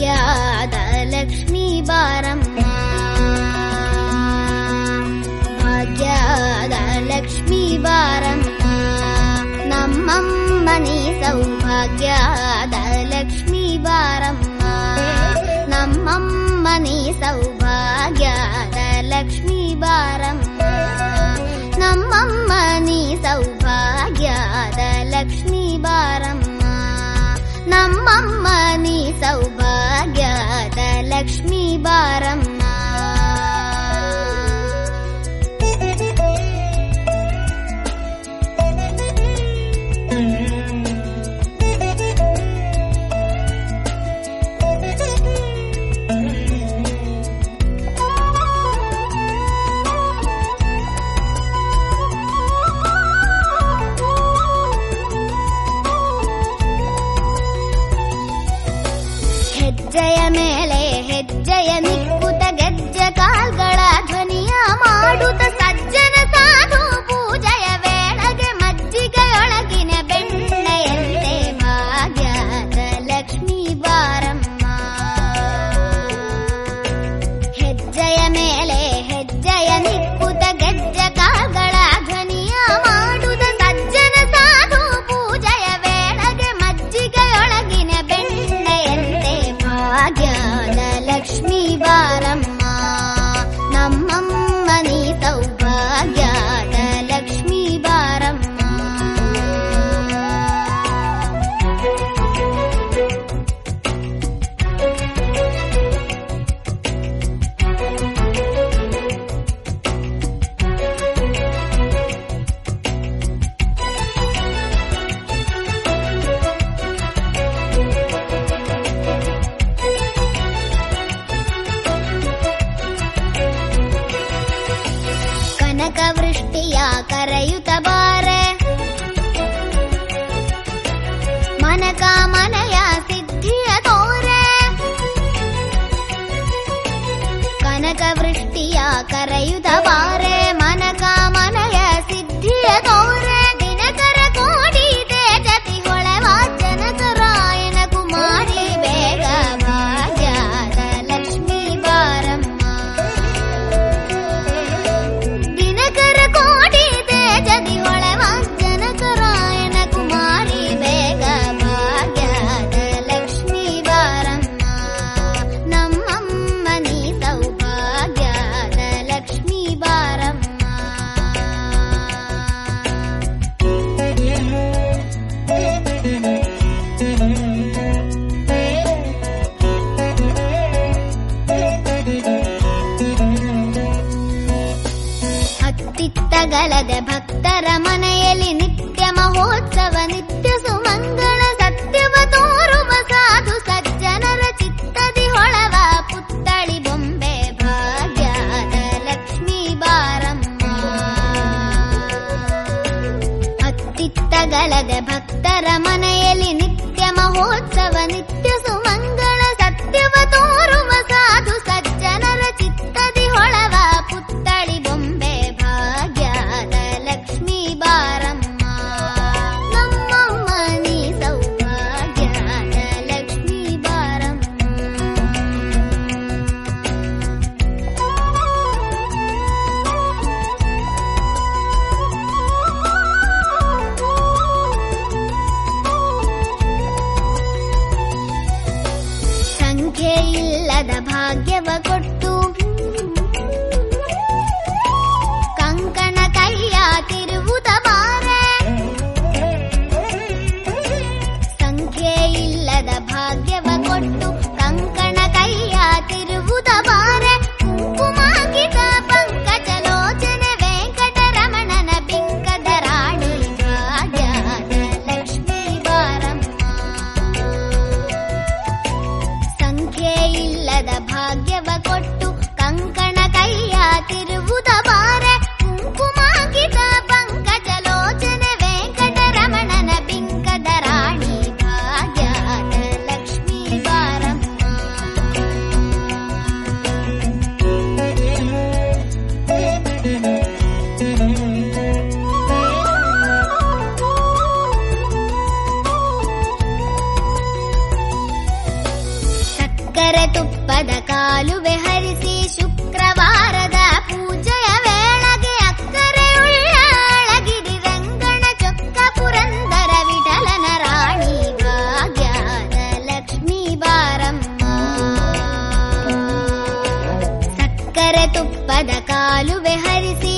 భాగ్యాదలక్ష్మీ బారమ్మ. భాగ్యాదలక్ష్మీ బారమ్మ. నమ్మమ్మని సౌభాగ్యాదలక్ష్మీ బారమ్మ. నమ్మమ్మని సౌభాగ్యాదలక్ష్మీ బారమ్మ. నమ్మమ్మని సౌభాగ్యాదలక్ష్మీ బారమ్మ. నమ్మమ్మని సౌ ಸೌಭಾಗ್ಯದ ಲಕ್ಷ್ಮೀ ಬಾರಮ್ಮ ಹೆಜ್ಜೆಯ ಮೇಲೆ கரையுதவாரே ಹತ್ತಿತ್ತಗಲದೆ ಭಕ್ತರ ಮನೆಯಲ್ಲಿ ನಿತ್ಯ ಮಹೋತ್ಸವ, ನಿತ್ಯ ಸುಮಂಗಳ ಸತ್ಯವ ತೋರುವ ಸಾಧು ಸಜ್ಜನರ ಚಿತ್ತದಿ ಹೊಳವ ಪುತ್ತಳಿ ಬೊಂಬೆ ಭಾಗ್ಯದ ಲಕ್ಷ್ಮೀ ಬಾರಮ್ಮ. ಹತ್ತಿತ್ತಗಲದೆ ಭಕ್ತರ ಮಹೋತ್ಸವ పదకాలు విహరిసి